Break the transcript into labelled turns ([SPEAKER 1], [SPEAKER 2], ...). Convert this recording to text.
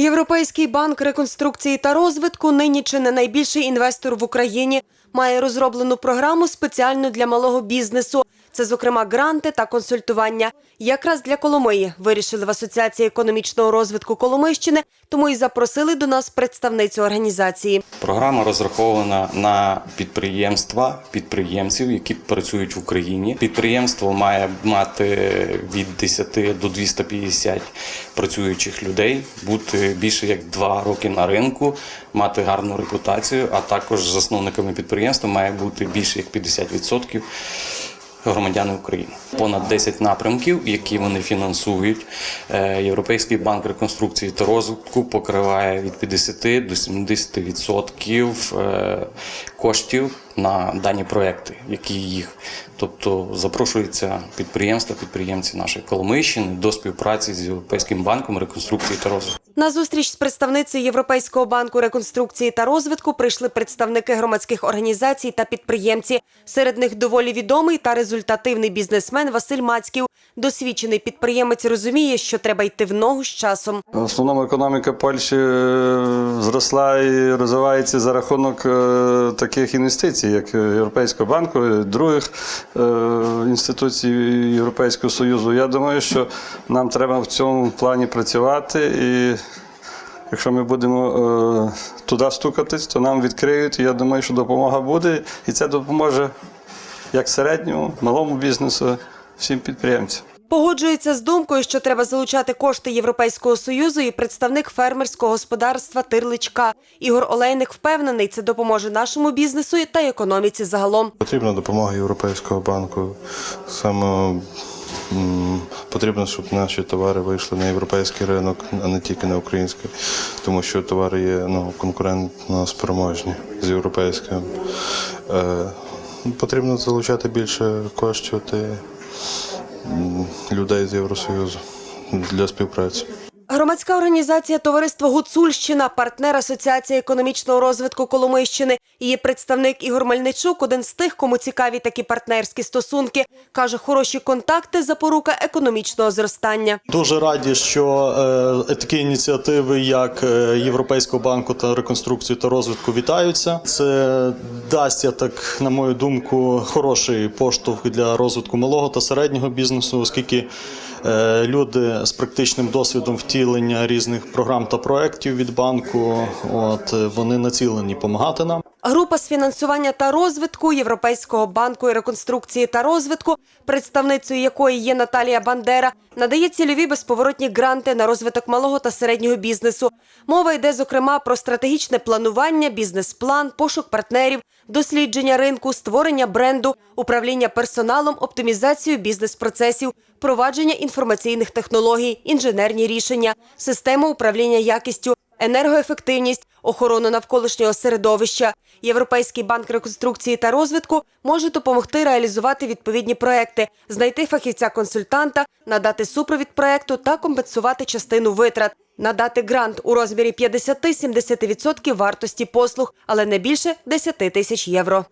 [SPEAKER 1] Європейський банк реконструкції та розвитку, нині чи не найбільший інвестор в Україні, має розроблену програму спеціально для малого бізнесу. Це, зокрема, гранти та консультування. Якраз для Коломиї вирішили в Асоціації економічного розвитку Коломийщини, тому і запросили до нас представницю організації.
[SPEAKER 2] Програма розрахована на підприємства, підприємців, які працюють в Україні. Підприємство має мати від 10 до 250 працюючих людей, бути більше як 2 роки на ринку, мати гарну репутацію, а також засновниками підприємства має бути більше як 50% громадяни України. Понад 10 напрямків, які вони фінансують. Е, Європейський банк реконструкції та розвитку покриває від 50 до 70% е, коштів на дані проекти, які їх. Тобто запрошуються підприємства, підприємці нашої Коломийщини до співпраці з Європейським банком реконструкції та розвитку.
[SPEAKER 1] На зустріч з представницею Європейського банку реконструкції та розвитку прийшли представники громадських організацій та підприємці. Серед них доволі відомий та результативний бізнесмен Василь Мацьків. Досвідчений підприємець розуміє, що треба йти в ногу з часом.
[SPEAKER 3] В основному економіка Польщі е, зросла і розвивається за рахунок е, таких інвестицій, як Європейського банку, других е, інституцій Європейського Союзу. Я думаю, що нам треба в цьому плані працювати і. Якщо ми будемо е, туди стукатись, то нам відкриють. Я думаю, що допомога буде, і це допоможе як середньому, малому бізнесу, всім підприємцям.
[SPEAKER 1] Погоджується з думкою, що треба залучати кошти Європейського союзу і представник фермерського господарства Тирличка. Ігор Олейник впевнений, це допоможе нашому бізнесу та економіці загалом.
[SPEAKER 4] Потрібна допомога Європейського банку. Саме потрібно, щоб наші товари вийшли на європейський ринок, а не тільки на український, тому що товари є ну, конкурентно спроможні з європейським. Е, потрібно залучати більше коштів людей з Євросоюзу для співпраці.
[SPEAKER 1] Громадська організація Товариство Гуцульщина, партнер Асоціації економічного розвитку Коломийщини. Її представник Ігор Мельничук один з тих, кому цікаві такі партнерські стосунки. Каже, хороші контакти запорука економічного зростання.
[SPEAKER 5] Дуже раді, що е, такі ініціативи, як е, Європейського банку та реконструкції та розвитку, вітаються. Це дасть, я так на мою думку, хороший поштовх для розвитку малого та середнього бізнесу, оскільки люди з практичним досвідом втілення різних програм та проєктів від банку, от е, вони націлені допомагати нам.
[SPEAKER 1] Група з фінансування та розвитку Європейського банку реконструкції та розвитку, представницею якої є Наталія Бандера, надає цільові безповоротні гранти на розвиток малого та середнього бізнесу. Мова йде зокрема про стратегічне планування, бізнес-план, пошук партнерів, дослідження ринку, створення бренду, управління персоналом, оптимізацію бізнес-процесів, впровадження інформаційних технологій, інженерні рішення, систему управління якістю, енергоефективність, охорону навколишнього середовища. Європейський банк реконструкції та розвитку може допомогти реалізувати відповідні проекти, знайти фахівця-консультанта, надати супровід проекту та компенсувати частину витрат. Надати грант у розмірі 50-70% вартості послуг, але не більше 10 тисяч євро.